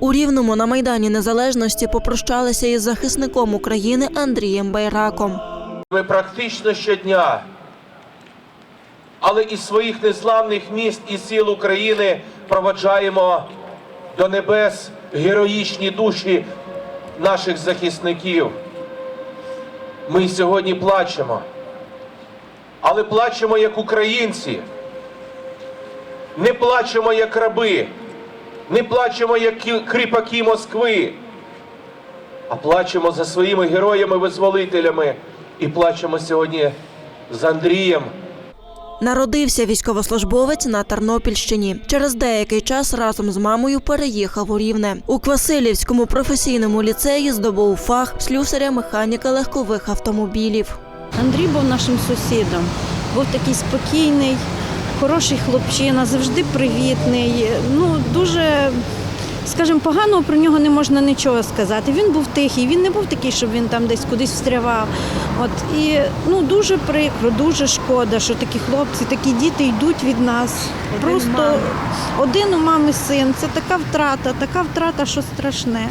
У Рівному на Майдані Незалежності попрощалися із захисником України Андрієм Байраком. Ми практично щодня, але із своїх незламних міст і сіл України проводжаємо до небес героїчні душі наших захисників. Ми сьогодні плачемо, але плачемо як українці, не плачемо як раби, не плачемо як кріпаки Москви. А плачемо за своїми героями-визволителями. І плачемо сьогодні з Андрієм. Народився військовослужбовець на Тернопільщині. Через деякий час разом з мамою переїхав у Рівне. У Квасилівському професійному ліцеї здобув фах слюсаря механіка легкових автомобілів. Андрій був нашим сусідом. Був такий спокійний, хороший хлопчина, завжди привітний. Ну, дуже, скажімо, поганого про нього не можна нічого сказати. Він був тихий, він не був такий, щоб він там десь кудись встрявав. От і ну дуже прикро, дуже шкода, що такі хлопці, такі діти йдуть від нас. Просто один у мами син. Це така втрата, така втрата, що страшне.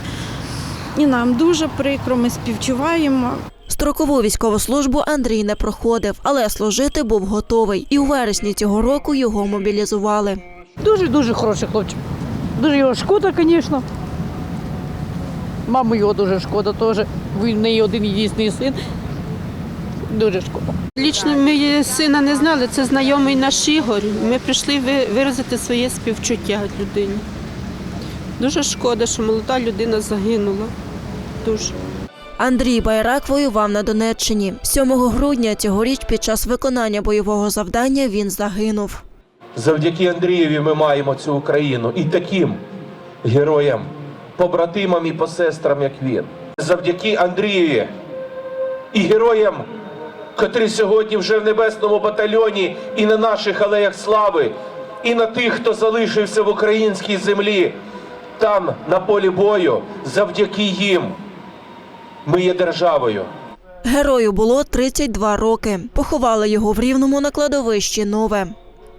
І нам дуже прикро, ми співчуваємо. Строкову військову службу Андрій не проходив, але служити був готовий. І у вересні цього року його мобілізували. Дуже дуже хороший хлопчик. Дуже його шкода, звісно. Маму його дуже шкода теж. Він в неї один єдиний син. Дуже шкода. Лічно ми сина не знали, це знайомий наш Ігор. Ми прийшли виразити своє співчуття людині. Дуже шкода, що молода людина загинула. Дуже. Андрій Байрак воював на Донеччині. 7 грудня цьогоріч під час виконання бойового завдання він загинув. Завдяки Андрієві ми маємо цю Україну і таким героям, побратимам і посестрам, як він. Завдяки Андрієві і героям, котрі сьогодні вже в небесному батальйоні і на наших алеях слави, і на тих, хто залишився в українській землі, там, на полі бою, завдяки їм. Ми є державою. Герою було 32 роки. Поховали його в Рівному на кладовищі Нове.